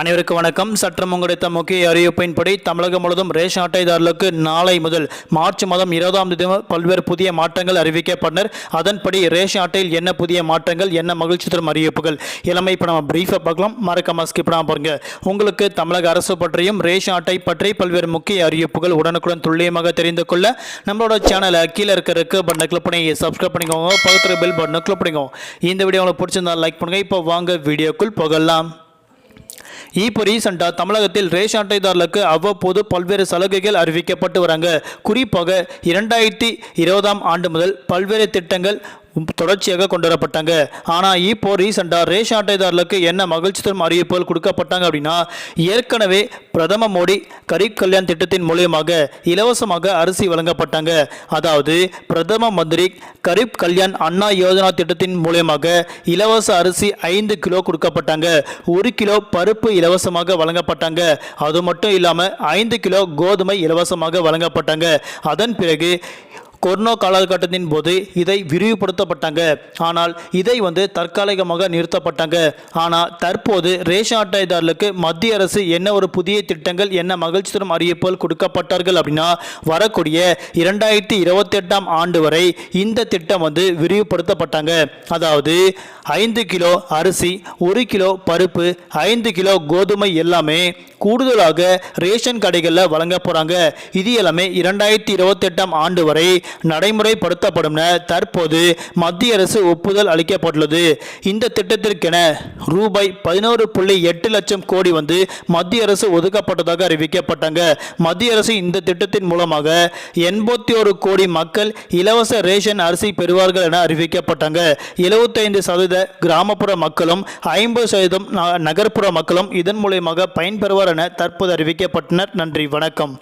அனைவருக்கும் வணக்கம். சற்றும் கிடைத்த முக்கிய அறிவிப்பின்படி தமிழகம் முழுவதும் ரேஷன் அட்டைதாரர்களுக்கு நாளை முதல் மார்ச் மாதம் இருபதாம் தேதி பல்வேறு புதிய மாற்றங்கள் அறிவிக்கப்பட்டனர். அதன்படி ரேஷன் அட்டையில் என்ன புதிய மாற்றங்கள் என்ன மகிழ்ச்சி தரும் அறிவிப்புகள் எல்லாமே இப்போ நம்ம பிரீஃபாக பார்க்கலாம். மறக்காம ஸ்கிப் பண்ணாம பாருங்க. உங்களுக்கு தமிழக அரசு பற்றியும் ரேஷன் அட்டை பற்றி பல்வேறு முக்கிய அறிவிப்புகள் உடனுக்குடன் துல்லியமாக தெரிந்து கொள்ள நம்மளோட சேனலை கீழே இருக்க பட்டனை கிளிக் பண்ணி சப்ஸ்கிரைப் பண்ணிக்கோங்க. பக்கத்தில் பெல் பட்டனை கிளிக் பண்ணிக்கோங்க. இந்த வீடியோ உங்களுக்கு பிடிச்சிருந்தா லைக் பண்ணுங்க. இப்போ வாங்க வீடியோக்குள் போகலாம். இப்போ ரீசெண்டாக தமிழகத்தில் ரேஷன் அட்டைதாரர்களுக்கு அவ்வப்போது பல்வேறு சலுகைகள் அறிவிக்கப்பட்டு வராங்க. குறிப்பாக இரண்டாயிரத்தி இருபதாம் ஆண்டு முதல் பல்வேறு திட்டங்கள் தொடர்ச்சியாக கொண்டு வரப்பட்டாங்க ஆனால் இப்போ ரீசெண்டாக ரேஷன் அட்டைதாரர்களுக்கு என்ன மகிழ்ச்சி தரும் அறிவிப்புகள் கொடுக்கப்பட்டாங்க அப்படின்னா ஏற்கனவே பிரதம மோடி கரீப் கல்யாண் திட்டத்தின் மூலியமாக இலவசமாக அரிசி வழங்கப்பட்டாங்க. அதாவது பிரதம மந்திரி கரீப் கல்யாண் அண்ணா யோஜனா திட்டத்தின் மூலியமாக இலவச அரிசி ஐந்து கிலோ கொடுக்கப்பட்டாங்க. ஒரு கிலோ பருப்பு இலவசமாக வழங்கப்பட்டாங்க. அது மட்டும் இல்லாமல் ஐந்து கிலோ கோதுமை இலவசமாக வழங்கப்பட்டாங்க. அதன் பிறகு கொரோனா காலகட்டத்தின் போது இதை விரிவுபடுத்தப்பட்டாங்க. ஆனால் இதை வந்து தற்காலிகமாக நிறுத்தப்பட்டாங்க. ஆனால் தற்போது ரேஷன் அட்டைதாரர்களுக்கு மத்திய அரசு என்ன ஒரு புதிய திட்டங்கள் என்ன மகிழ்ச்சி தரும் அறிவிப்புகள் கொடுக்கப்பட்டார்கள் அப்படின்னா வரக்கூடிய இரண்டாயிரத்தி இருபத்தி எட்டாம் ஆண்டு வரை இந்த திட்டம் வந்து விரிவுபடுத்தப்பட்டாங்க. அதாவது ஐந்து கிலோ அரிசி ஒரு கிலோ பருப்பு ஐந்து கிலோ கோதுமை எல்லாமே கூடுதலாக ரேஷன் கடைகளில் வழங்க போகிறாங்க இது எல்லாமே இரண்டாயிரத்தி இருபத்தி எட்டாம் ஆண்டு வரை நடைமுறைப்படுத்தப்படும் என தற்போது மத்திய அரசு ஒப்புதல் அளிக்கப்பட்டுள்ளது. இந்த திட்டத்திற்கென ரூபாய் பதினோரு புள்ளி எட்டு லட்சம் கோடி வந்து மத்திய அரசு ஒதுக்கப்பட்டதாக அறிவிக்கப்பட்டாங்க. மத்திய அரசு இந்த திட்டத்தின் மூலமாக எண்பத்தி ஒரு கோடி மக்கள் இலவச ரேஷன் அரிசி பெறுவார்கள் என அறிவிக்கப்பட்டாங்க. எழுபத்தைந்து சதவீத கிராமப்புற மக்களும் ஐம்பது சதவீதம் ந- நகர்ப்புற மக்களும் இதன் மூலியமாக பயன்பெறுவார் என தற்போது அறிவிக்கப்பட்டனர். நன்றி வணக்கம்.